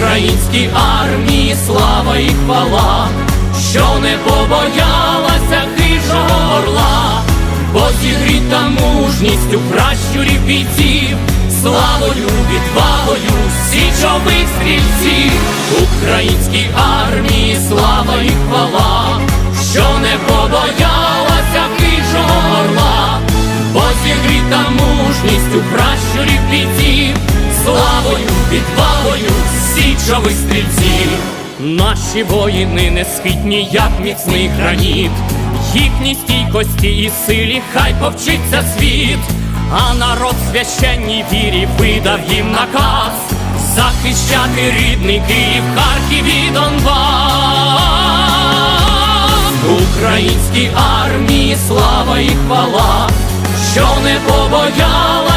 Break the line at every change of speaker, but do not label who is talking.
Українській армії слава і хвала, що не побоялася хижого орла, бо зігріта мужністю пращурів бійців, славою, відвагою січових стрільців, Українській армії слава і хвала, що не побоялася хижого орла, бо зігріта мужністю пращурів бійців, славою, відвагою січових стрільців. Наші воїни не схитні, як міцний граніт, їхній стійкості і силі хай повчиться світ, а народ священній вірі видав їм наказ захищати рідний Київ, Харків і Донбас. Українській армії слава і хвала, що не побоялася